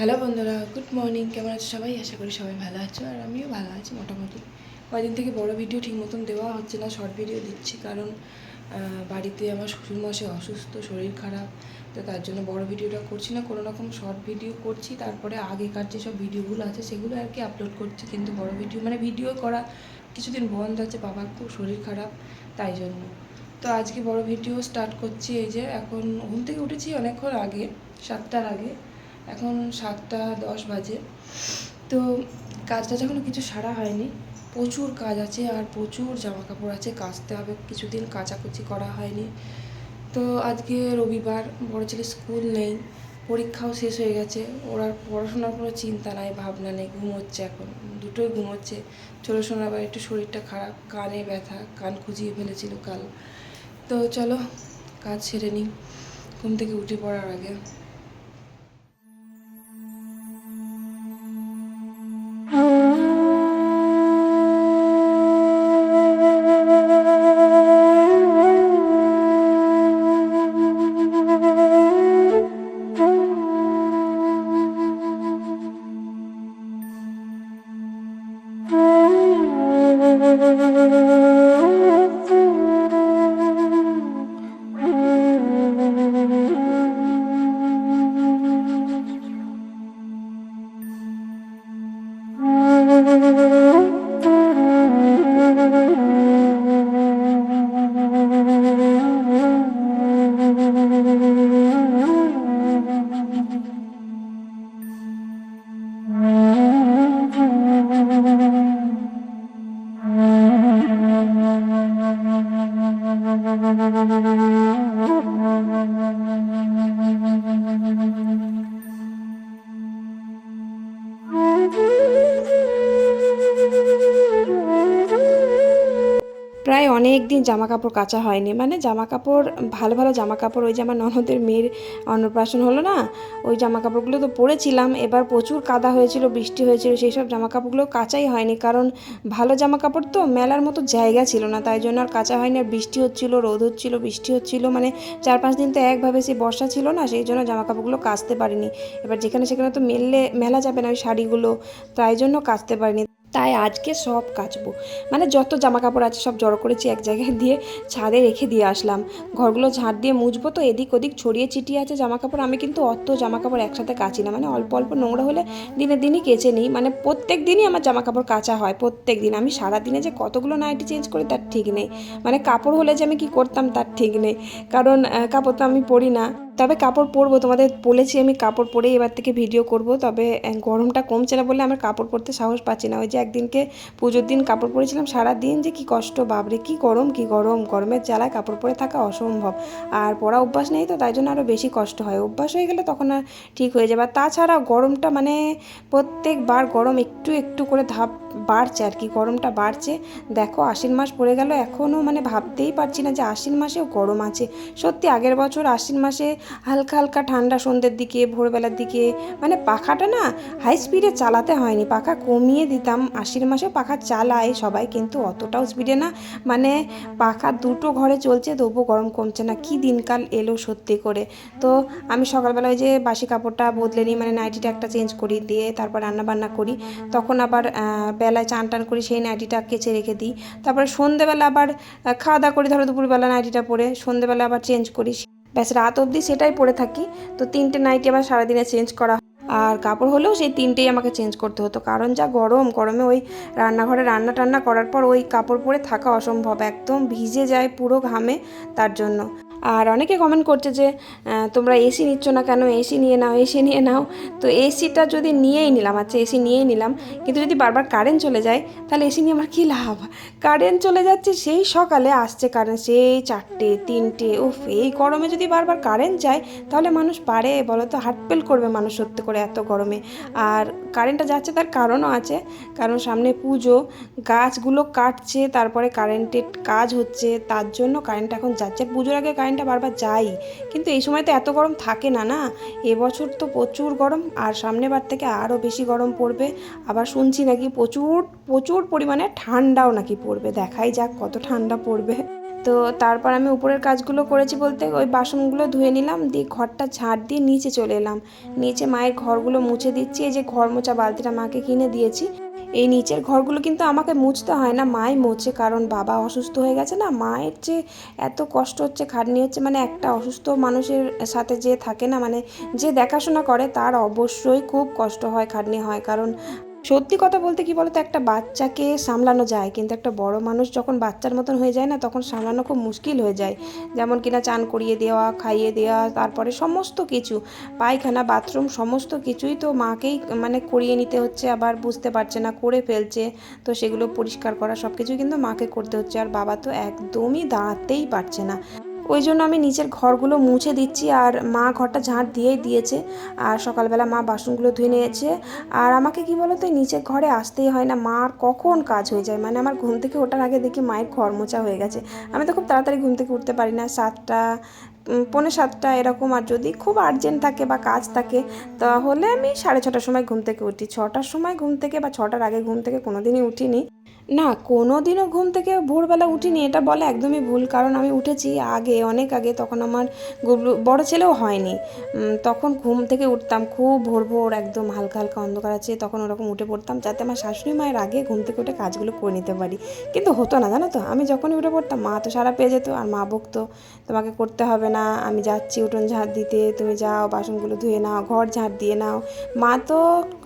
Hello বন্ধুরা, good morning. কেমন আছো সবাই? আশা করি সবাই ভালো আছো, আর আমিও ভালো আছি মোটামুটি। কয়দিন থেকে বড় ভিডিও ঠিক মতন দেওয়া হচ্ছে না শর্ট ভিডিও দিচ্ছি কারণ বাড়িতে আমার শ্বশুরমশাই অসুস্থ, শরীর খারাপ, তো তার জন্য বড় ভিডিওটা করছি না, কোনো রকম শর্ট ভিডিও করছি। তারপরে আগেকার যেসব ভিডিওগুলো আছে, সেগুলো আর কি আপলোড করছি, কিন্তু বড় ভিডিও মানে ভিডিও করা কিছুদিন বন্ধ আছে, বাবার খুব শরীর খারাপ, তাই জন্য। তো আজকে বড় ভিডিও স্টার্ট করছি, এই যে এখন, ঘুম থেকে উঠেছি অনেকক্ষণ আগে, সাতটার আগে। এখন সাতটা দশ বাজে। তো কাজটা এখনও কিছু সারা হয়নি, প্রচুর কাজ আছে আর প্রচুর জামা কাপড় আছে, কাচতে হবে, কিছুদিন কাচাকুচি করা হয়নি। তো আজকে রবিবার, বড় ছেলে স্কুল নেই, পরীক্ষাও শেষ হয়ে গেছে, ওর পড়াশোনার কোনো চিন্তা নাই, ভাবনা নেই, ঘুমোচ্ছে এখন, দুটোই ঘুমোচ্ছে। ছোটো শোনার আবার একটু শরীরটা খারাপ, কানে ব্যথা, কান খুঁজিয়ে ফেলেছিল কাল। তো চলো, কাজ সেরে নিই, ঘুম থেকে উঠে পড়ার আগে। প্রায় অনেক দিন জামা কাপড় কাচা হয়নি। মানে জামা কাপড় ভালো ভালো জামা কাপড় ওই যে আমার ননদের মেয়ের অন্নপ্রাশন হলো না, ওই জামা কাপড়গুলো তো পরেছিলাম। এবার প্রচুর কাদা হয়েছিল, বৃষ্টি হয়েছিল, সেই সব জামা কাপড়গুলো কাচাই হয়নি। কারণ ভালো জামা কাপড় তো মেলার মতো জায়গা ছিল না, তাই জন্য আর কাঁচা হয়নি। আর বৃষ্টি হচ্ছিল, রোদ হচ্ছিল, বৃষ্টি হচ্ছিল মানে চার পাঁচ দিন তো একভাবে সেই বর্ষা ছিল না, সেই জন্য জামা কাপড়গুলো কাচতে পারিনি। এবার যেখানে সেখানে তো মেললে, মেলা যাবে না ওই শাড়িগুলো, তাই জন্য কাচতে পারিনি। তাই আজকে সব কাচবো। মানে যত জামা কাপড় আছে সব জড়ো করেছি এক জায়গায় দিয়ে ছাদে রেখে দিয়ে আসলাম। ঘরগুলো ঝাঁট দিয়ে মুছবো তো এদিক ওদিক ছড়িয়ে ছিটিয়ে আছে জামা কাপড় আমি কিন্তু অত জামা কাপড় একসাথে কাচি না। মানে অল্প অল্প নোংরা হলে দিনে দিনই কেচে নিই। মানে প্রত্যেক দিনই আমার জামা কাপড় কাচা হয়, প্রত্যেক দিন। আমি সারা দিনে যে কতগুলো নাইটি চেঞ্জ করি তার ঠিক নেই। মানে কাপড় হলে যে আমি কি করতাম তার ঠিক নেই। কারণ কাপড় তো আমি পরি না। তবে কাপড় পরবো, তোমাদের বলেছি আমি কাপড় পরেই এবার থেকে ভিডিও করব, তবে গরমটা কমছে না বলে আমার কাপড় পরতে সাহস পাচ্ছি না। ওই যে একদিনকে পুজোর দিন কাপড় পরেছিলাম সারা দিন যে কি কষ্ট বাবরে কি গরম কি গরম। গরমের জ্বালায় কাপড় পরে থাকা অসম্ভব। আর পরা অভ্যাস নেই তো, তাই জন্য আরও বেশি কষ্ট হয়। অভ্যাস হয়ে গেলে তখন আর ঠিক হয়ে যাবে। আর তাছাড়া গরমটা মানে প্রত্যেকবার গরম একটু একটু করে ধাপ বাড়ছে আর কি, গরমটা বাড়ছে। দেখো, আশ্বিন মাস পড়ে গেল এখনও মানে ভাবতেই পারছি না যে আশ্বিন মাসেও গরম আছে। সত্যি আগের বছর আশ্বিন মাসে হালকা হালকা ঠান্ডা সন্ধ্যের দিকে, ভোরবেলার দিকে। মানে পাখাটা না হাই স্পিডে চালাতে হয়নি। পাখা কমিয়ে দিতাম। আশ্বিন মাসে পাখা চালায় সবাই, কিন্তু অতটাও স্পিডে না। মানে পাখা দুটো ঘরে চলছে, তবুও গরম কমছে না। কি দিনকাল এলো সত্যি করে। তো আমি সকালবেলা ওই যে বাসি কাপড়টা বদলে নিই মানে নাইটিটা একটা চেঞ্জ করি, দিয়ে তারপর রান্না বান্না করি। তখন আবার বেলায় চান টান করি, সেই নাইটিটা কেচে রেখে দিই। তারপরে সন্ধেবেলা আবার খাওয়া দাওয়া করি, ধরো দুপুরবেলা নাইটিটা পরে। সন্ধেবেলা আবার চেঞ্জ করি। ব্যাস, রাত অবধি সেটাই পরে থাকি। তো তিনটে নাইটি আবার সারাদিনে চেঞ্জ করা। আর কাপড় হলেও সেই তিনটেই আমাকে চেঞ্জ করতে হতো। কারণ যা গরম, গরমে ওই রান্নাঘরে রান্না টান্না করার পর ওই কাপড় পরে থাকা অসম্ভব। একদম ভিজে যায় পুরো ঘামে তার জন্য। আর অনেকে কমেন্ট করছে যে তোমরা এসি নিচ্ছ না কেন? এসি নিয়ে নাও এসি নিয়ে নাও। তো এসিটা যদি নিয়েই নিলাম আচ্ছা এসি নিয়েই নিলাম, কিন্তু যদি বারবার কারেন্ট চলে যায়, তাহলে এসি নিয়ে আমার কী লাভ? কারেন্ট চলে যাচ্ছে, সেই সকালে আসছে কারেন্ট সেই চারটে, তিনটে, উফ, এই গরমে যদি বারবার কারেন্ট যায়, তাহলে মানুষ পারে বলো তো হার্টফেল করবে মানুষ সত্যি করে এত গরমে। আর কারেন্টটা যাচ্ছে তার কারণও আছে, কারণ সামনে পুজো, গাছগুলো কাটছে, তারপরে কারেন্টের কাজ হচ্ছে, তার জন্য কারেন্ট এখন যাচ্ছে। পুজোর আগে কারেন্টটা বারবার যাই। কিন্তু এই সময় তো এত গরম থাকে না না? এবছর তো প্রচুর গরম, আর সামনের বার থেকে আরও বেশি গরম পড়বে। আবার শুনছি নাকি প্রচুর প্রচুর পরিমাণে ঠান্ডাও নাকি পড়বে। দেখাই যাক কত ঠান্ডা পড়বে। তো তারপর আমি উপরের কাজগুলো করেছি বলতে ওই বাসনগুলো ধুয়ে নিলাম, দিয়ে ঘরটা ঝাড় দিয়ে নিচে চলে এলাম। নিচে মায়ের ঘরগুলো মুছে দিচ্ছি, এই যে ঘর মোছা বালতিটা মাকে কিনে দিয়েছি। এই নিচের ঘরগুলো কিন্তু আমাকে মুছতে হয় না। মাই মোছে, কারণ বাবা অসুস্থ হয়ে গেছে না। মায়ের যে এত কষ্ট হচ্ছে, খাটনি হচ্ছে মানে একটা অসুস্থ মানুষের সাথে যে থাকে না মানে যে দেখাশোনা করে, তার অবশ্যই খুব কষ্ট হয়, খাটনি হয়। কারণ সত্যি কথা বলতে কি বলতো, একটা বাচ্চাকে সামলানো যায়, কিন্তু একটা বড় মানুষ যখন বাচ্চার মতন হয়ে যায় না, তখন সামলানো খুব মুশকিল হয়ে যায়। যেমন কিনা চান করিয়ে দেওয়া, খাইয়ে দেওয়া, তারপরে সমস্ত কিছু, পায়খানা, বাথরুম, সমস্ত কিছুই তো মাকেই মানে করিয়ে নিতে হচ্ছে, আবার বুঝতে পারছে না, করে ফেলছে, তো সেগুলো পরিষ্কার করা সব কিছুই কিন্তু মাকে করতে হচ্ছে, আর বাবা তো একদমই দাঁড়াতেই পারছে না। ওই জন্য আমি নিচের ঘরগুলো মুছে দিচ্ছি আর মা ঘরটা ঝাঁট দিয়েই দিয়েছে। আর সকালবেলা মা বাসনগুলো ধুয়ে নিয়েছে। আর আমাকে কি বলতো, এই নিচের ঘরে আসতেই হয় না। মার কখন কাজ হয়ে যায়? মানে আমার ঘুম থেকে ওঠার আগে দেখি মায়ের ঘর মোছা হয়ে গেছে। আমি তো খুব তাড়াতাড়ি ঘুম থেকে উঠতে পারি না। সাতটা পৌনে সাতটা এরকম। আর যদি খুব আর্জেন্ট থাকে বা কাজ থাকে, তাহলে আমি সাড়ে ছটার সময় ঘুম থেকে উঠি। ছটার সময় ঘুম থেকে বা ছটার আগে ঘুম থেকে কোনো দিনই উঠিনি। না কোনো দিনও ঘুম থেকে ভোরবেলা উঠিনি, এটা বলে একদমই ভুল। কারণ আমি উঠেছি আগে, অনেক আগে, তখন আমার বড় ছেলেও হয়নি। তখন ঘুম থেকে উঠতাম, খুব ভোর ভোর, একদম হালকা হালকা অন্ধকার আছে, তখন ওরকম উঠে পড়তাম, যাতে আমার শাশুড়ি মায়ের আগে ঘুম থেকে উঠে কাজগুলো করে নিতে পারি। কিন্তু হতো না, জানো তো? আমি যখনই উঠে পড়তাম, মা তো সারা পেয়ে যেত, আর মা বকতো, তোমাকে করতে হবে না, আমি যাচ্ছি উঠোন ঝাঁট দিতে, তুমি যাও, বাসনগুলো ধুয়ে নাও, ঘর ঝাঁট দিয়ে নাও। মা তো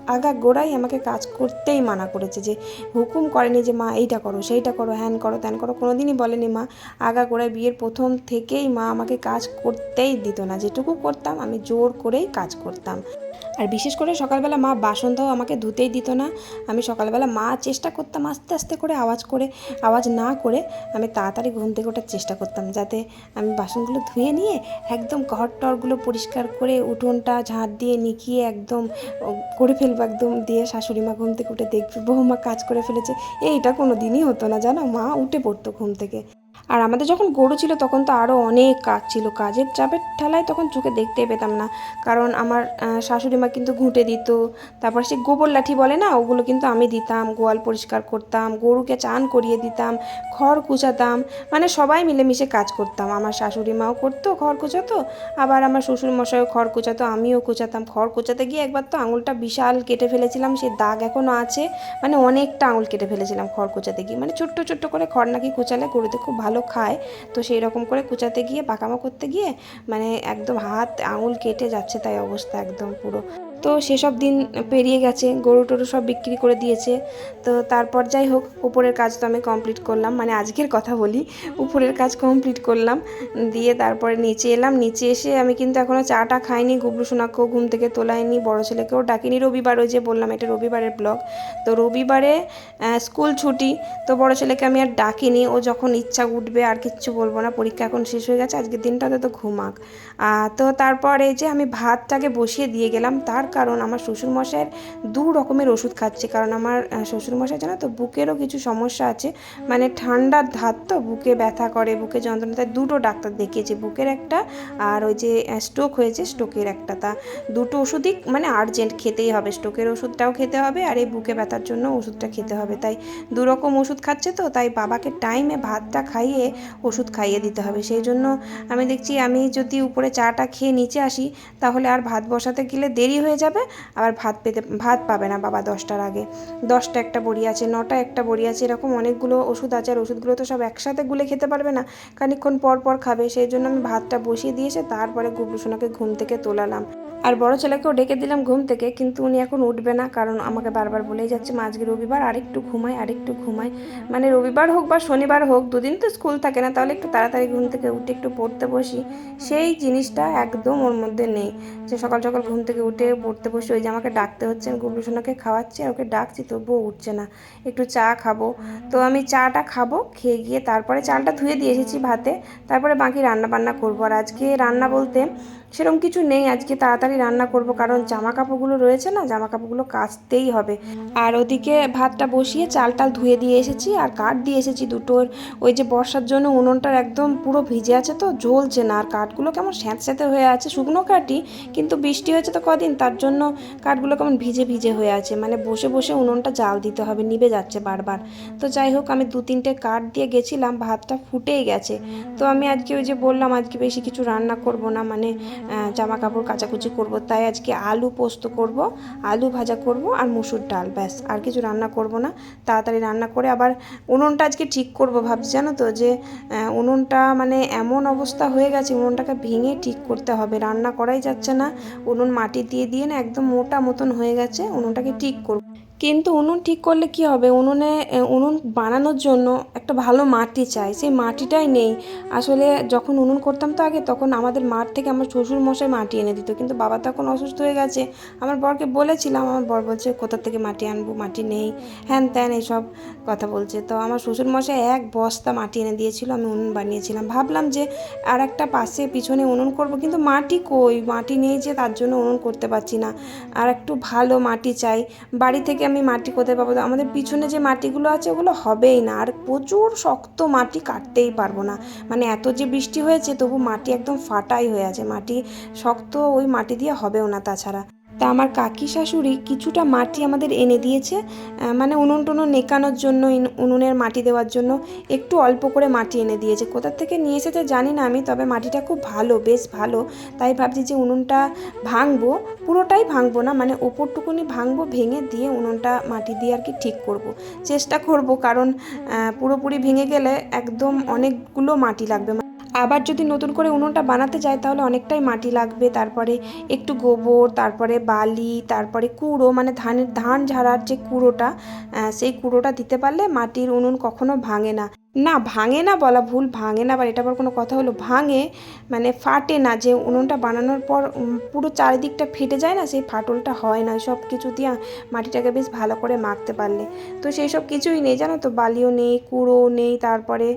আগা গোড়াই আমাকে কাজ করতেই মানা করেছে যে, হুকুম করেনি যে, মা, এইটা করো, সেইটা করো, হ্যান করো, ত্যান করো, কোনোদিনই বলেনি মা। আগা গোড়ায় বিয়ের প্রথম থেকেই মা আমাকে কাজ করতেই দিত না। যেটুকু করতাম আমি জোর করেই কাজ করতাম। আর বিশেষ করে সকালবেলা মা বাসনটাও আমাকে ধুতেই দিত না। আমি সকালবেলা মা চেষ্টা করতাম আস্তে আস্তে করে আওয়াজ করে, আওয়াজ না করে আমি তাড়াতাড়ি ঘুম থেকে ওঠার চেষ্টা করতাম যাতে আমি বাসনগুলো ধুয়ে নিয়ে একদম ঘর টরগুলো পরিষ্কার করে উঠোনটা ঝাঁট দিয়ে নিকিয়ে একদম করে ফেলব একদম দিয়ে শাশুড়ি মা ঘুম থেকে উঠে দেখবে, বৌমা কাজ করে ফেলেছে। এইটা কোনো দিনই হতো না জানো? মা উঠে পড়তো ঘুম থেকে। আর আমাদের যখন গরু ছিল তখন তো আরও অনেক কাজ ছিল, কাজের চাপের ঠেলায় তখন চোখে দেখতেই পেতাম না। কারণ আমার শাশুড়ি মা কিন্তু ঘুঁটে দিত, তারপর সে গোবর লাঠি বলে না, ওগুলো কিন্তু আমি দিতাম, গোয়াল পরিষ্কার করতাম, গরুকে চান করিয়ে দিতাম, খড় কুচাতাম মানে সবাই মিলেমিশে কাজ করতাম। আমার শাশুড়ি মাও করতো, খড় কুচাতো, আবার আমার শ্বশুর মশাইও খড় কুচাতো, আমিও কুচাতাম। খড় কুচাতে গিয়ে একবার তো আঙুলটা বিশাল কেটে ফেলেছিলাম, সে দাগ এখনও আছে মানে অনেকটা আঙুল কেটে ফেলেছিলাম খড় কুচাতে গিয়ে। মানে ছোট্ট ছোট্ট করে খড় নাকি কুচালে গরুতে খুব ভালো খায়, তো সেই রকম করে কুচাতে গিয়ে পাকামো করতে গিয়ে মানে একদম হাত, আঙুল কেটে যাচ্ছে তাই অবস্থা একদম পুরো। তো সেসব দিন পেরিয়ে গেছে, গরু টরু সব বিক্রি করে দিয়েছে। তো তারপর যাই হোক, উপরের কাজ তো আমি কমপ্লিট করলাম মানে আজকের কথা বলি, উপরের কাজ কমপ্লিট করলাম, দিয়ে তারপরে নিচে এলাম, নিচে এসে আমি কিন্তু এখনও চাটা খাইনি গুবলু সোনাকেও ঘুম থেকে তোলাইনি, বড় ছেলেকেও ডাকিনি। রবিবার ওই যে বললাম, এটা রবিবারের ব্লগ তো রবিবারে স্কুল ছুটি, তো বড় ছেলেকে আমি আর ডাকিনি, ও যখন ইচ্ছা উঠবে, আর কিচ্ছু বলব না, পরীক্ষা এখন শেষ হয়ে গেছে, আজকের দিনটাতে তো ঘুমাক। তো তারপরে যে আমি ভাতটাকে বসিয়ে দিয়ে গেলাম, তার কারণ আমার শ্বশুরমশাইয়ের দু রকমের ওষুধ খাচ্ছে। কারণ আমার শ্বশুরমশাই জানো তো, বুকেরও কিছু সমস্যা আছে। মানে ঠান্ডার ধাত তো, বুকে ব্যথা করে, বুকে যন্ত্রণা, তাই দুটো ডাক্তার দেখিয়েছে। বুকের একটা আর ওই যে স্ট্রোক হয়েছে স্ট্রোকের একটা। তা দুটো ওষুধই মানে আর্জেন্ট খেতেই হবে। স্ট্রোকের ওষুধটাও খেতে হবে আর এই বুকে ব্যথার জন্য ওষুধটা খেতে হবে। তাই দু রকম ওষুধ খাচ্ছে তো, তাই বাবাকে টাইমে ভাতটা খাইয়ে ওষুধ খাইয়ে দিতে হবে। সেই জন্য আমি দেখছি আমি যদি উপরে চাটা খেয়ে নিচে আসি, তাহলে আর ভাত বসাতে গেলে দেরি হয়ে যাবে, আবার ভাত পেতে, ভাত পাবে না বাবা দশটার আগে। দশটা একটা বড়ি আছে, নটা একটা বড়ি আছে, এরকম অনেকগুলো ওষুধ আছে, আর ওষুধগুলো তো সব একসাথে গুলে খেতে পারবে না। খানিক্ষণ পর পর খাবে, সেই জন্য আমি ভাতটা বসিয়ে দিয়েছে, তারপরে গুবলু সোনাকে ঘুম থেকে তোলালাম। আর বড় ছেলেকেও ডেকে দিলাম ঘুম থেকে, কিন্তু উনি এখন উঠবে না, কারণ আমাকে বারবার বলেই যাচ্ছে, মা, আজকে রবিবার, আরেকটু ঘুমাই আরেকটু ঘুমাই। মানে রবিবার হোক বা শনিবার হোক, দুদিন তো স্কুল থাকে না, তাহলে একটু তাড়াতাড়ি ঘুম থেকে উঠে একটু পড়তে বসি। সেই জিনিসটা একদম ওর মধ্যে নেই, যে সকাল সকাল ঘুম থেকে উঠে পড়তে বসি, ওই যে আমাকে ডাকতে হচ্ছে, আমি গুবলু সোনাকে খাওয়াচ্ছি আর ওকে ডাকছি, তবুও উঠছে না। একটু চা খাব। তো আমি চাটা খাব, খেয়ে গিয়ে তারপরে চালটা ধুয়ে দিয়ে এসেছি ভাতে, তারপরে বাকি রান্না বান্না করব। আর আজকে রান্না বলতে সেরকম কিছু নেই, আজকে তাড়াতাড়ি রান্না করব, কারণ জামা কাপড়গুলো রয়েছে না জামা কাপড়গুলো কাচতেই হবে। আর ওদিকে ভাতটা বসিয়ে চাল টাল ধুয়ে দিয়ে এসেছি, আর কাঠ দিয়ে এসেছি দুটোর ওই যে বর্ষার জন্য উনুনটার একদম পুরো ভিজে আছে তো, জ্বলছে না, আর কাঠগুলো কেমন স্যাঁতস্যাঁতে হয়ে আছে, শুকনো কাঠই, কিন্তু বৃষ্টি হয়েছে তো কদিন, তার জন্য কাঠগুলো কেমন ভিজে ভিজে হয়ে আছে। মানে বসে বসে উনুনটা জাল দিতে হবে, নিভে যাচ্ছে বারবার। তো যাই হোক, আমি দু তিনটে কাঠ দিয়ে গেছিলাম, ভাতটা ফুটেই গেছে। তো আমি আজকে ওই যে বললাম, আজকে বেশি কিছু রান্না করব না মানে জামা কাপড় কাচাকুচি করব। তাই আজকে আলু পোস্ত করব, আলু ভাজা করব আর মুসুর ডাল, ব্যাস। আর কিছু রান্না করব না। তাড়াতাড়ি রান্না করে আবার উনুনটা আজকে ঠিক করব ভাবছি, জানো তো? যে উনুনটা মানে এমন অবস্থা হয়ে গেছে, উনুনটাকে ভেঙে ঠিক করতে হবে। রান্না করাই যাচ্ছে না। উনুন মাটি দিয়ে দিয়ে না একদম মোটা মতন হয়ে গেছে, উনুনটাকে ঠিক করব। কিন্তু উনুন ঠিক করলে কি হবে? উনুনে উনুন বানানোর জন্য একটা ভালো মাটি চাই। সেই মাটিটাই নেই। আসলে যখন উনুন করতাম তো আগে, তখন আমাদের মাঠ থেকে আমার শ্বশুর মশাই মাটি এনে দিত। কিন্তু বাবা তখন অসুস্থ হয়ে গেছে। আমার বরকে বলেছিলাম, আমার বর বলছে, কোথা থেকে মাটি আনব? মাটি নেই। হ্যান ত্যান এইসব কথা বলছে। তো আমার শ্বশুর মশাই এক বস্তা মাটি এনে দিয়েছিল, আমি উনুন বানিয়েছিলাম। ভাবলাম যে আর একটা পাশে পিছনে উনুন করব, কিন্তু মাটি কই? মাটি নেই যে তার জন্য উনুন করতে পারছি না। আর একটু ভালো মাটি চাই। বাড়ি থেকে আমি মাটি কোথায় পাবো? আমাদের পিছনে যে মাটিগুলো আছে, ওগুলো হবেই না। আর প্রচুর শক্ত মাটি কাটতেই পারব না। মানে এত যে বৃষ্টি হয়েছে, তবু মাটি একদম ফাটাই হয়ে আছে। মাটি শক্ত ওই মাটি দিয়ে হবেও না তাছাড়া। তা আমার কাকি শাশুড়ি কিছুটা মাটি আমাদের এনে দিয়েছে মানে উনুন টুনুন নেকানোর জন্য উনুনের মাটি দেওয়ার জন্য একটু অল্প করে মাটি এনে দিয়েছে। কোথা থেকে নিয়ে এসেছে জানি না আমি, তবে মাটিটা খুব ভালো, বেশ ভালো। তাই ভাবছি যে উনুনটা ভাঙবো, পুরোটাই ভাঙবো না মানে ওপরটুকুনি ভাঙবো, ভেঙে দিয়ে উনুনটা মাটি দিয়ে আর কি ঠিক করব। চেষ্টা করব, কারণ পুরোপুরি ভেঙে গেলে একদম অনেকগুলো মাটি লাগবে। আবার যদি নতুন করে উনুনটা বানাতে যায় তাহলে অনেকটাই মাটি লাগবে। তারপরে একটু গোবর, তারপরে বালি, তারপরে কুড়ো মানে ধানের, ধান ঝাড়ার যে কুড়োটা সেই কুড়োটা দিতে পারলে মাটির উনুন কখনো ভাঙে না। না, ভাঙে না বলা ভুল, ভাঙে না, আবার এটা আবার কোনো কথা হলো, ভাঙে মানে ফাটে না, যে উনুনটা বানানোর পর পুরো চারিদিকটা ফেটে যায় না, সেই ফাটলটা হয় না, সব কিছু দিয়ে মাটিটাকে বেশ ভালো করে মাখতে পারলে। তো সেই সব কিছুই নেই, জানো তো, বালিও নেই, কুড়োও নেই, তারপরে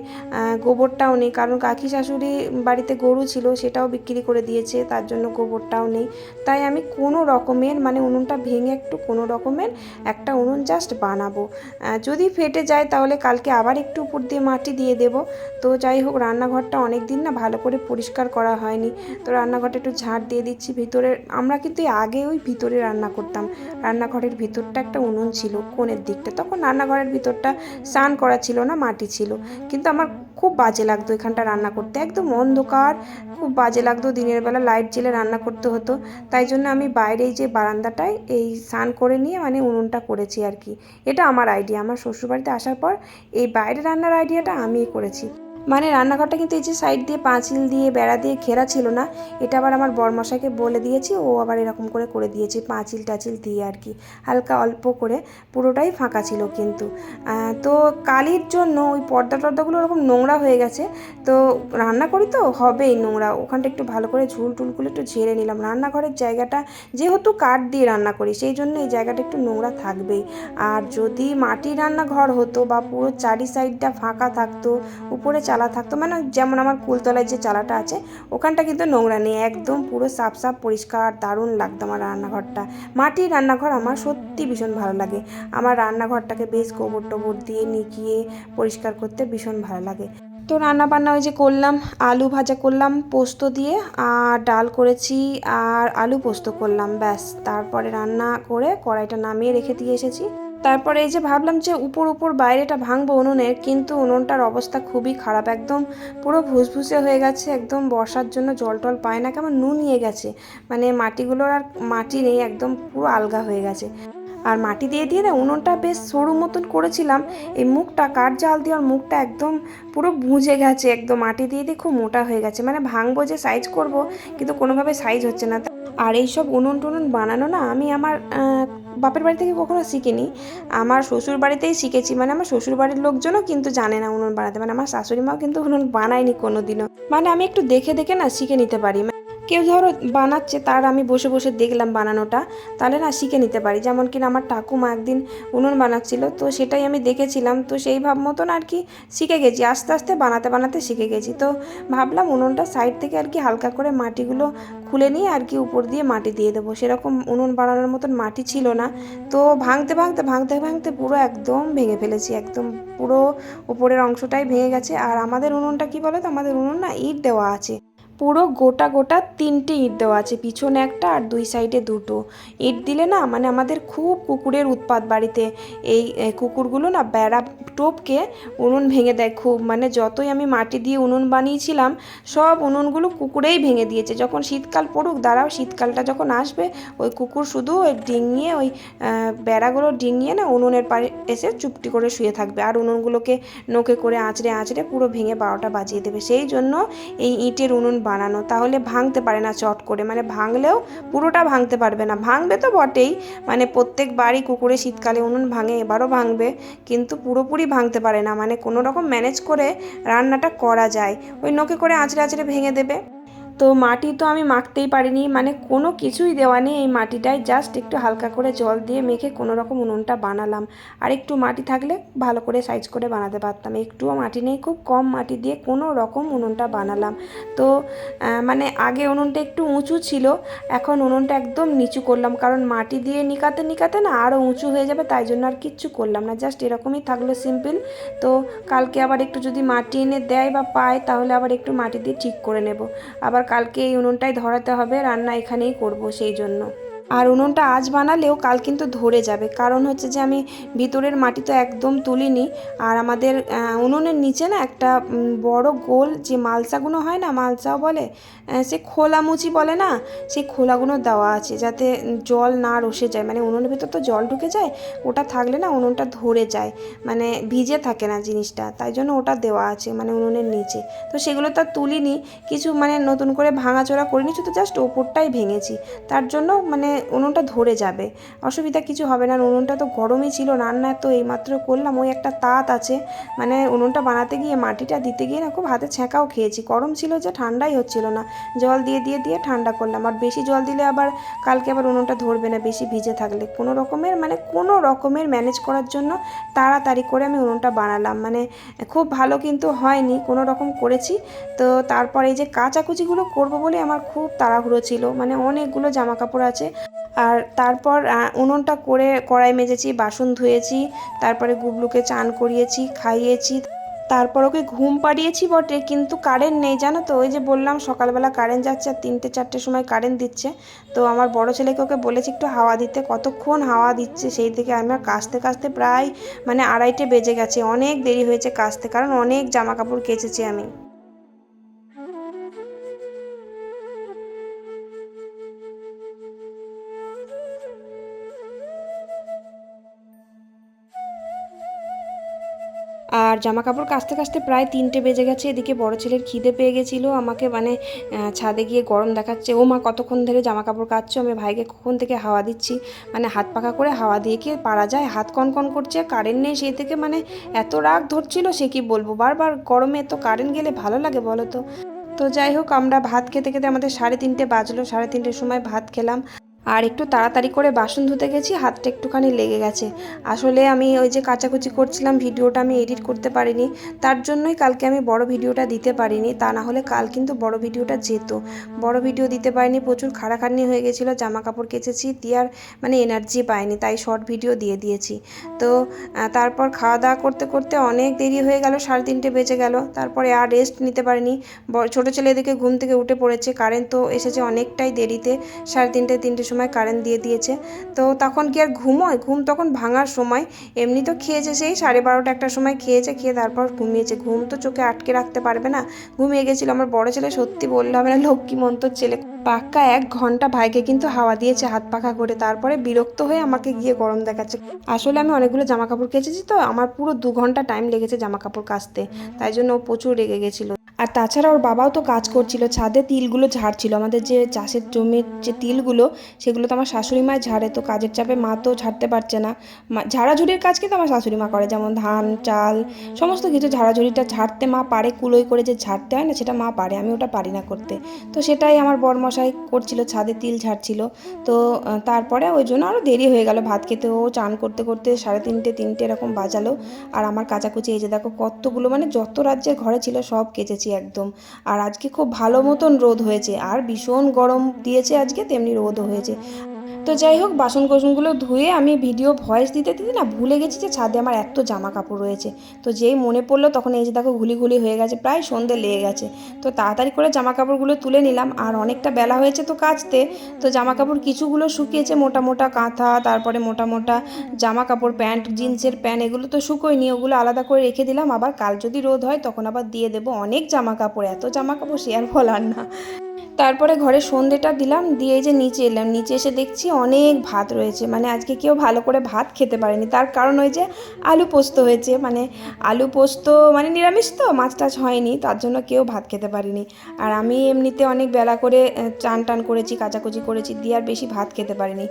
গোবরটাও নেই, কারণ কাকি শাশুড়ি বাড়িতে গরু ছিল, সেটাও বিক্রি করে দিয়েছে, তার জন্য গোবরটাও নেই। তাই আমি কোনো রকমের মানে উনুনটা ভেঙে একটু কোনো রকমের একটা উনুন জাস্ট বানাবো। যদি ফেটে যায়, তাহলে কালকে আবার একটু উপর দিয়ে মাটি দিয়ে দেব। তো যাই হোক, রান্নাঘরটা অনেক দিন না ভালো করে পরিষ্কার করা হয়নি। তো রান্নাঘরটা একটু ঝাড় দিয়ে দিচ্ছি। ভিতরে, আমরা কিন্তু আগে ওই ভিতরে রান্না করতাম। রান্নাঘরের ভিতরটা একটা উনুন ছিল, কোণের দিকটা। তখন রান্নাঘরের ভিতরটা স্নান করা ছিল না, মাটি ছিল। কিন্তু আমার খুব বাজে লাগতো এখানটা রান্না করতে। একদম অন্ধকার, খুব বাজে লাগতো। দিনের বেলা লাইট জেলে রান্না করতে হতো। তাই জন্য আমি বাইরেই যে বারান্দাটায় এই স্নান করে নিয়ে মানে উনুনটা করেছি আর কি। এটা আমার আইডিয়া আমার শ্বশুরবাড়িতে আসার পর এই বাইরে রান্নার আইডিয়াটা আমি করেছি। মানে রান্নাঘরটা কিন্তু এই যে সাইড দিয়ে পাঁচিল দিয়ে বেড়া দিয়ে ঘেরা ছিল না, এটা আবার আমার বরমশাইকে বলে দিয়েছি, ও আবার এরকম করে করে দিয়েছে পাঁচিল টাচিল দিয়ে আর কি, হালকা অল্প করে, পুরোটাই ফাঁকা ছিল কিন্তু। তো কালির জন্য ওই পর্দা টর্দাগুলো ওরকম নোংরা হয়ে গেছে, তো রান্না করি তো, হবেই নোংরা, ওখানটা একটু ভালো করে ঝুল টুলগুলো একটু ঝেড়ে নিলাম, রান্নাঘরের জায়গাটা যেহেতু কাঠ দিয়ে রান্না করি, সেই জন্য এই জায়গাটা একটু নোংরা থাকবেই। আর যদি মাটির রান্নাঘর হতো বা পুরো চারি সাইডটা ফাঁকা থাকতো, উপরে চালা থাকতো। মানে যেমন আমার কুলতলায় যে চালাটা আছে, ওখানটা কিন্তু নোংরা নেই, একদম পুরো সাফ সাফ, পরিষ্কার, দারুণ লাগতো আমার রান্নাঘরটা। মাটির রান্নাঘর আমার সত্যি ভীষণ ভালো লাগে। আমার রান্নাঘরটাকে বেশ গোবর টোবর দিয়ে নিকিয়ে পরিষ্কার করতে ভীষণ ভালো লাগে। তো রান্না বান্না ওই যে করলাম, আলু ভাজা করলাম, পোস্ত দিয়ে, আর ডাল করেছি, আর আলু পোস্ত করলাম, ব্যাস। তারপরে রান্না করে কড়াইটা নামিয়ে রেখে দিয়ে এসেছি। তারপরে এই যে ভাবলাম যে উপর উপর বাইরেটা ভাঙবো উনুনের কিন্তু উনুনটার অবস্থা খুবই খারাপ, একদম পুরো ভুসভুসে হয়ে গেছে, একদম বর্ষার জন্য জল টল পায় না, কেমন নুনিয়ে গেছে মানে মাটিগুলোর আর মাটি নেই, একদম পুরো আলগা হয়ে গেছে। আর মাটি দিয়ে দিয়ে না উনুনটা বেশ সরু মতন করেছিলাম, এই মুখটা, কাঠ জাল দিয়ে আর মুখটা একদম পুরো বুঝে গেছে, একদম মাটি দিয়ে দিয়ে খুব মোটা হয়ে গেছে মানে ভাঙবো যে সাইজ করব, কিন্তু কোনোভাবে সাইজ হচ্ছে না। আর এইসব উনুন টুনুন বানানো না, আমি আমার বাপের বাড়ি থেকে কখনো শিখিনি। আমার শ্বশুর বাড়িতেই শিখেছি। মানে আমার শ্বশুর বাড়ির লোকজনও কিন্তু জানে না উনুন বানাতে। মানে আমার শাশুড়ি মাও কিন্তু উনুন বানায়নি কোনো দিনও মানে আমি একটু দেখে দেখে না শিখে নিতে পারি। কেউ ধরো বানাচ্ছে, তার আমি বসে বসে দেখলাম বানানোটা, তাহলে না শিখে নিতে পারি। যেমন কিনা আমার ঠাকুমা একদিন উনুন বানাচ্ছিল, তো সেটাই আমি দেখেছিলাম, তো সেই ভাব মতন আর কি শিখে গেছি। আস্তে আস্তে বানাতে বানাতে শিখে গেছি। তো ভাবলাম উনুনটা সাইড থেকে আর কি হালকা করে মাটিগুলো খুলে নিয়ে আর কি উপর দিয়ে মাটি দিয়ে দেবো। সেরকম উনুন বানানোর মতন মাটি ছিল না। তো ভাঙতে ভাঙতে ভাঙতে ভাঙতে পুরো একদম ভেঙে ফেলেছি, একদম পুরো উপরের অংশটাই ভেঙে গেছে। আর আমাদের উনুনটা কি বলো তো আমাদের উনুন না ইট দেওয়া আছে। পুরো গোটা গোটা তিনটে ইট দেওয়া আছে, পিছনে একটা আর দুই সাইডে দুটো। ইট দিলে না মানে আমাদের খুব কুকুরের উৎপাত বাড়িতে। এই কুকুরগুলো না বেড়া টোপকে উনুন ভেঙে দেয় খুব মানে যতই আমি মাটি দিয়ে উনুন বানিয়েছিলাম, সব উনুনগুলো কুকুরেই ভেঙে দিয়েছে। যখন শীতকাল পড়ুক, দাঁড়াও, শীতকালটা যখন আসবে, ওই কুকুর শুধু ওই ডিঙিয়ে ওই বেড়াগুলো ডিঙিয়ে না উনুনের পাড়ে এসে চুপটি করে শুয়ে থাকবে। আর উনুনগুলোকে নোকে করে আঁচড়ে আঁচড়ে পুরো ভেঙে বারোটা বাজিয়ে দেবে। সেই জন্য এই ইটের উনুন বানানো, তাহলে ভাঙতে পারে না চট করে। মানে ভাঙলেও পুরোটা ভাঙতে পারবে না। ভাঙবে তো বটেই। মানে প্রত্যেক বাড়ি কুকুরে শীতকালে উনুন ভাঙে, এবারও ভাঙবে। কিন্তু পুরোপুরি ভাঙতে পারে না। মানে কোনো রকম ম্যানেজ করে রান্নাটা করা যায়। ওই নোকে করে আঁচড়ে আঁচড়ে ভেঙে দেবে। তো মাটি তো আমি মাখতেই পারিনি মানে কোনো কিছুই দেওয়া নেই এই মাটিটায় জাস্ট একটু হালকা করে জল দিয়ে মেখে কোনো রকম উনুনটা বানালাম। আর একটু মাটি থাকলে ভালো করে সাইজ করে বানাতে পারতাম। একটুও মাটি নেই, খুব কম মাটি দিয়ে কোনো রকম উনুনটা বানালাম। তো মানে আগে উনুনটা একটু উঁচু ছিল, এখন উনুনটা একদম নিচু করলাম। কারণ মাটি দিয়ে নিকাতে নিকাতে না আরও উঁচু হয়ে যাবে, তাই জন্য আর কিচ্ছু করলাম না জাস্ট এরকমই থাকল সিম্পল তো কালকে আবার একটু যদি মাটি এনে দেয় বা পায়, তাহলে আবার একটু মাটি দিয়ে ঠিক করে নেব। আবার কালকে এই উনুনটাই ধরাতে হবে রান্না এখানেই করব সেই জন্য। আর উনুনটা আজ বানালেও কাল কিন্তু ধরে যাবে। কারণ হচ্ছে যে আমি ভিতরের মাটি তো একদম তুলিনি। আর আমাদের উনুনের নিচে না একটা বড় গোল যে মালসাগুলো হয় না, মালসাও বলে সে খোলামুচি বলে না, সেই খোলাগুলো দেওয়া আছে যাতে জল না রসে যায়। মানে উনুনের ভিতর তো জল ঢুকে যায়, ওটা থাকলে না উনুনটা ধরে যায়। মানে ভিজে থাকে না জিনিসটা, তাই জন্য ওটা দেওয়া আছে মানে উনুনের নিচে। তো সেগুলো তো তুলিনি, কিছু মানে নতুন করে ভাঙাচোরা করিনি, শুধু জাস্ট ওপরটাই ভেঙেছি। তার জন্য মানে উনুনটা ধরে যাবে। অসুবিধা কিছু হবে না। উনুনটা তো গরমই ছিল রান্না তো এইমাত্র করলাম। ওই একটা তাঁত আছে। মানে উনুনটা বানাতে গিয়ে মাটিটা দিতে গিয়ে না খুব হাতে ছ্যাঁকাও খেয়েছি। গরম ছিল যে ঠান্ডাই হচ্ছিল না। জল দিয়ে দিয়ে দিয়ে ঠান্ডা করলাম। আর বেশি জল দিলে আবার কালকে আবার উনুনটা ধরবে না বেশি ভিজে থাকলে। কোনো রকমের মানে কোনো রকমের ম্যানেজ করার জন্য তাড়াতাড়ি করে আমি উনুনটা বানালাম। মানে খুব ভালো কিন্তু হয়নি। কোনো রকম করেছি। তো তারপর এই যে কাচাকুচিগুলো করব বলে আমার খুব তাড়াহুড়ো ছিল। মানে অনেকগুলো জামা কাপড় আছে। আর তারপর উনুনটা করে কড়াই মেজেছি, বাসন ধুয়েছি, তারপরে গুবলুকে চান করিয়েছি, খাইয়েছি। তারপর ওকে ঘুম পাড়িয়েছি বটে, কিন্তু কারেন্ট নেই, জানো তো? ওই যে বললাম, সকালবেলা কারেন্ট যাচ্ছে আর তিনটে, চারটের সময় কারেন্ট দিচ্ছে। তো আমার বড় ছেলেকে ওকে বলেছি, একটু হাওয়া দিতে। কতক্ষণ হাওয়া দিচ্ছে, সেই থেকে আমার কাচতে কাচতে প্রায় মানে আড়াইটে বেজে গেছে। অনেক দেরি হয়েছে কাচতে কারণ অনেক জামা কাপড় কেচেছি আমি। আর জামা কাপড় কাচতে কাচতে প্রায় তিনটে বেজে গেছে। এদিকে বড় ছেলের খিদে পেয়ে গেছিল। আমাকে মানে ছাদে গিয়ে গরম দেখাচ্ছে। ও মা, কতক্ষণ ধরে জামা কাপড় কাচছো? আমি ভাইকে কখন থেকে হাওয়া দিচ্ছি? মানে হাত পাকা করে হাওয়া দিয়ে কি পারা যায়? হাত কনকন করছে কারেন্ট নেই সেই থেকে মানে এত রাগ ধরছিল সে কি বলব? বারবার গরমে তো কারেন্ট গেলে ভালো লাগে বলো তো? তো যাই হোক, আমরা ভাত খেতে খেতে আমাদের সাড়ে তিনটে বাজলো। সাড়ে তিনটের সময় ভাত খেলাম। আর একটু তাড়াতাড়ি করে বাসন ধুতে গেছি, হাতটা একটুখানি লেগে গেছে। আসলে আমি ওই যে কাচাকুচি করছিলাম, ভিডিওটা আমি এডিট করতে পারিনি। তার জন্যই কালকে আমি বড় ভিডিওটা দিতে পারিনি। তা না হলে কাল কিন্তু বড় ভিডিওটা যেত। বড় ভিডিও দিতে পারিনি, প্রচুর খাড়াখাড়নি হয়ে গেছিল জামা কাপড় কেচেছি, দিয়ে আর মানে এনার্জি পাইনি, তাই শর্ট ভিডিও দিয়ে দিয়েছি। তো তারপর খাওয়া দাওয়া করতে করতে অনেক দেরি হয়ে গেল, সাড়ে তিনটে বেজে গেল। তারপরে আর রেস্ট নিতে পারিনি। ছোটো ছেলে ঘুম থেকে উঠে পড়েছে কারেন্ট তো এসেছে অনেকটাই দেরিতে, সাড়ে তিনটে তিনটে সময় কারেন্ট দিয়ে দিয়েছে। তো তখন কি আর ঘুমোয় ঘুম তখন ভাঙার সময়। এমনি তো খেয়েছে সেই সাড়ে বারোটা একটার সময় খেয়েছে, খেয়ে তারপর ঘুমিয়েছে। ঘুম তো চোখে আটকে রাখতে পারবে না। ঘুমিয়ে গেছিল। আমার বড় ছেলে সত্যি বললে হবে না লক্ষ্মী মন্তর ছেলে। পাক্কা এক ঘণ্টা ভাইকে কিন্তু হাওয়া দিয়েছে হাত পাখা করে। তারপরে বিরক্ত হয়ে আমাকে গিয়ে গরম দেখাচ্ছে। আসলে আমি অনেকগুলো জামা কাপড় কেচেছি তো? আমার পুরো দু ঘণ্টা টাইম লেগেছে জামা কাপড় কাচতে। তাই জন্য ও প্রচুর রেগে গেছিল। আর তাছাড়া ওর বাবাও তো কাজ করছিল, ছাদে তিলগুলো ঝাড়ছিল। আমাদের যে চাষের জমির যে তিলগুলো, সেগুলো তো আমার শাশুড়ি মায় ঝাড়ে, তো কাজের চাপে মা তো ঝাড়তে পারছে না। ঝাড়াঝুড়ির কাজ কিন্তু আমার শাশুড়ি মা করে, যেমন ধান, চাল, সমস্ত কিছু ঝাড়াঝুড়িটা ঝাড়তে মা পারে, কুলোই করে যে ঝাড়তে হয় না, সেটা মা পারে, আমি ওটা পারি না করতে। তো সেটাই আমার বরমশাই করছিল, ছাদে তিল ঝাড়ছিল। তো তারপরে ওই জন্য আরও দেরি হয়ে গেল, ভাত খেতে। ও চান করতে করতে সাড়ে তিনটে তিনটে এরকম বাজালো। আর আমার কাচাকুচি, এই যে দেখো কতগুলো মানে যত রাজ্যের ঘরে ছিল সব কেচেছি একদম। আর আজকে খুব ভালো মতন রোদ হয়েছে। আর ভীষণ গরম দিয়েছে আজকে, তেমনি রোদও হয়েছে। তো যাই হোক বাসন কোসনগুলো ধুয়ে আমি ভিডিও ভয়েস দিতে দিতে না ভুলে গেছি যে ছাদে আমার এত জামা কাপড় রয়েছে। তো যেই মনে পড়ল তখন এই যে দেখো ঘুলি ঘুলি হয়ে গেছে, প্রায় সন্ধে লেগে গেছে। তো তাড়াতাড়ি করে জামা কাপড়গুলো তুলে নিলাম। আর অনেকটা বেলা হয়েছে তো কাচতে, তো জামা কাপড় কিছুগুলো শুকিয়েছে, মোটা মোটা কাঁথা, তারপরে মোটা মোটা জামা কাপড় প্যান্ট, জিন্সের প্যান্ট, এগুলো তো শুকোয়নি, ওগুলো আলাদা করে রেখে দিলাম। আবার কাল যদি রোদ হয় তখন আবার দিয়ে দেবো অনেক জামা কাপড় এত জামা কাপড় সে আর বলার না। তারপরে ঘরে সন্ধেটা দিলাম, দিয়ে যে নিচে এলাম। নিচে এসে দেখছি অনেক ভাত রয়েছে। মানে আজকে কেউ ভালো করে ভাত খেতে পারেনি। তার কারণ ওই যে আলু পোস্ত হয়েছে। মানে আলু পোস্ত মানে নিরামিষ তো, মাছ টাছ হয়নি, তার জন্য কেউ ভাত খেতে পারিনি। আর আমি এমনিতে অনেক বেলা করে চান টান করেছি, কাচাকুচি করেছি, দিয়ে আর বেশি ভাত খেতে পারিনি।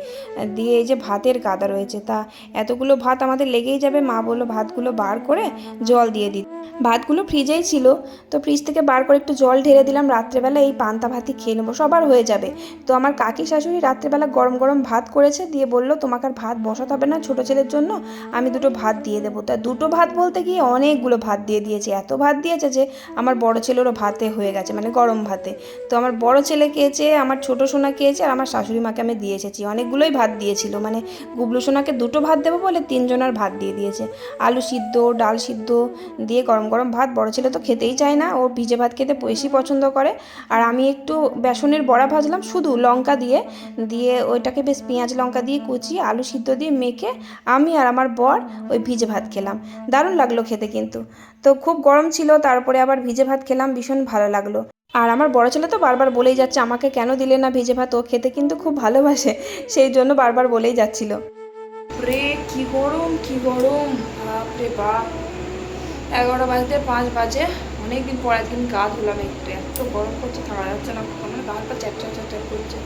দিয়ে এই যে ভাতের গাদা রয়েছে। তা এতগুলো ভাত আমাদের লেগেই যাবে। মা বলল ভাতগুলো বার করে জল দিয়ে দিই ভাতগুলো ফ্রিজেই ছিল। তো ফ্রিজ থেকে বার করে একটু জল ঢেলে দিলাম। রাত্রেবেলা এই পান্তা ভাতই খেয়ে নেব। সবার হয়ে যাবে। তো আমার কাকি শাশুড়ি রাত্রেবেলা গরম গরম ভাত করেছে। দিয়ে বলল, তোমাকে আর ভাত বসাতে হবে না ছোটো ছেলের জন্য। আমি দুটো ভাত দিয়ে দেবো। তা দুটো ভাত বলতে গিয়ে অনেকগুলো ভাত দিয়ে দিয়েছে। এত ভাত দিয়েছে যে আমার বড় ছেলেরও ভাতে হয়ে গেছে মানে গরম ভাতে। তো আমার বড় ছেলে খেয়েছে, আমার ছোটো সোনা খেয়েছে, আর আমার শাশুড়ি মাকে আমি দিয়ে এসেছি। অনেকগুলোই ভাত দিয়েছিল। মানে গুবলু সোনাকে দুটো ভাত দেবো বলে তিনজনের ভাত দিয়ে দিয়েছে। আলু সিদ্ধ, ডাল সিদ্ধ দিয়ে গরম গরম ভাত, বড় ছেলে তো খেতেই চায় না। ও ভিজে ভাত খেতে বেশি পছন্দ করে। আর আমি একটু বেসনের বড়া ভাজলাম, শুধু লঙ্কা দিয়ে। দিয়ে ওইটাকে বেশ পেঁয়াজ লঙ্কা দিয়ে কুচিয়ে আলু সিদ্ধ দিয়ে মেখে আমি আর আমার বর ওই ভিজে ভাত খেলাম। দারুণ লাগল খেতে কিন্তু। তো খুব গরম ছিল, তারপরে আবার ভিজে ভাত খেলাম, ভীষণ ভালো লাগল। আর আমার বড় ছেলে তো বারবার বলেই যাচ্ছে, আমাকে কেন দিলে না ভিজে ভাত? ও খেতে কিন্তু খুব ভালোবাসে, সেই জন্য বারবার বলেই যাচ্ছিল। রে কি গরম কি গরম। বাপরে বাপ। এগারোটা বাজতে পাঁচ বাজে। অনেকদিন পর একদিন গা ধুলাম একটু। এত গরম করছে থাকা যাচ্ছে না আমার গা হাত চ্যাপচ্যাপ চ্যাপচ্যাপ করছে।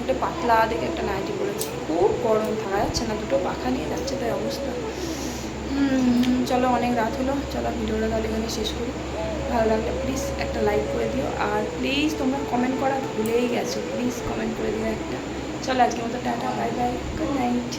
একটা পাতলা দেখে একটা নাইটি পরেছি। খুব গরম, থাকা যাচ্ছে না। দুটো পাখা নিয়ে যাচ্ছে তাই অবস্থা। চলো অনেক রাত হলো। চলো ভিডিওটা তাহলে এখানে শেষ করি। ভালো লাগলে প্লিজ একটা লাইক করে দিও। আর প্লিজ তোমরা কমেন্ট করা ভুলেই গেছো। প্লিজ কমেন্ট করে দিও একটা। চলো আজকের মতো tata. Bye bye good night